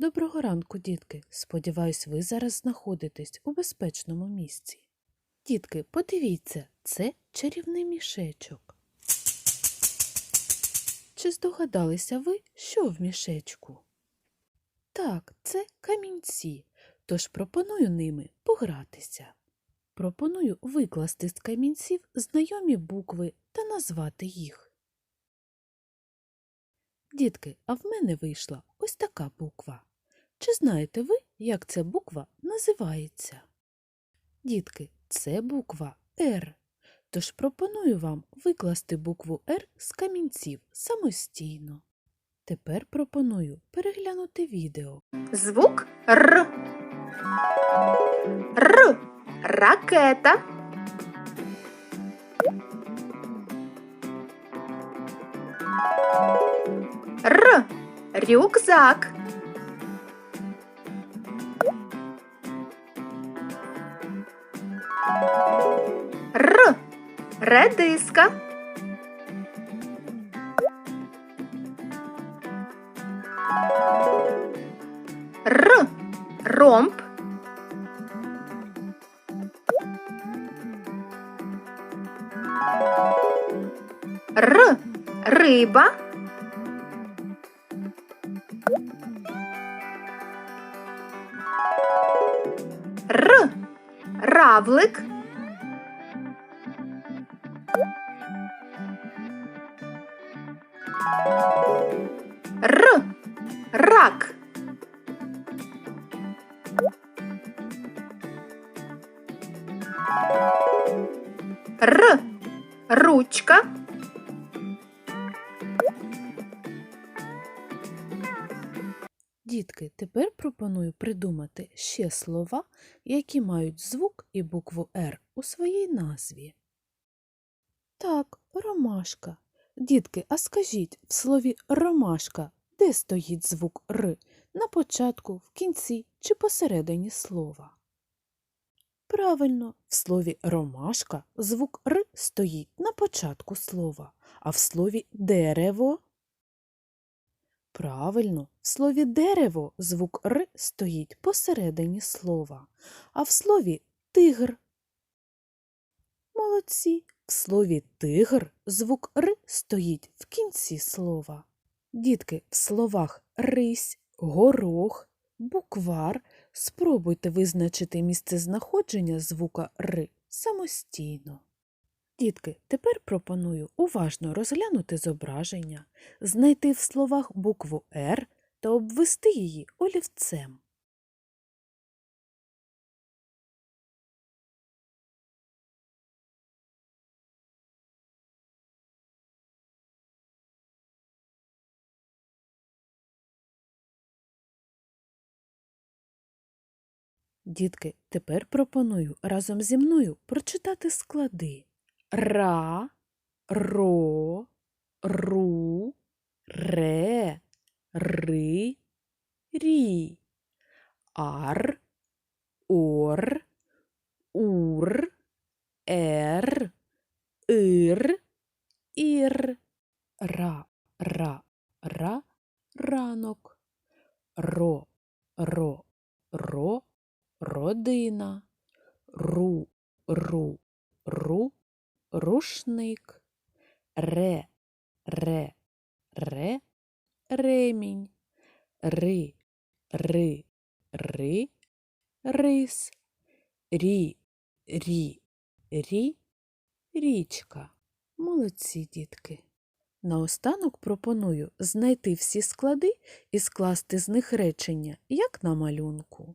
Доброго ранку, дітки. Сподіваюсь, ви зараз знаходитесь у безпечному місці. Дітки, подивіться, це чарівний мішечок. Чи здогадалися ви, що в мішечку? Так, це камінці, тож пропоную ними погратися. Пропоную викласти з камінців знайомі букви та назвати їх. Дітки, а в мене вийшла ось така буква. Чи знаєте ви, як ця буква називається? Дітки, це буква Р. Тож пропоную вам викласти букву Р з камінців самостійно. Тепер пропоную переглянути відео. Звук Р. Р. Ракета. Р. Рюкзак. Р. Редиска. Р. Ромб. Р. Риба. Р. Равлик. Р. Рак. Р. Ручка. Дітки, тепер пропоную придумати ще слова, які мають звук і букву Р у своїй назві. Так, ромашка. Дітки, а скажіть, в слові ромашка де стоїть звук Р? На початку, в кінці чи посередині слова? Правильно, в слові ромашка звук Р стоїть на початку слова, а в слові дерево Правильно, в слові дерево звук Р стоїть посередині слова, а в слові тигр. Молодці. В слові тигр звук Р стоїть в кінці слова. Дітки, в словах рись, горох, буквар спробуйте визначити місцезнаходження звука Р самостійно. Дітки, тепер пропоную уважно розглянути зображення, знайти в словах букву Р та обвести її олівцем. Дітки, тепер пропоную разом зі мною прочитати склади. Ра, ро, ру, ре, ри, рі. Ар, ор, ур, ер, ир, ір. Ра, ра, ра, ранок. Ро, ро, ро, родина. Ру, ру, ру, рушник. Ре, ре, ре, ремінь. Ри, ри, ри, рис. Рі, рі, рі, річка. Молодці, дітки. Наостанок пропоную знайти всі склади і скласти з них речення, як на малюнку.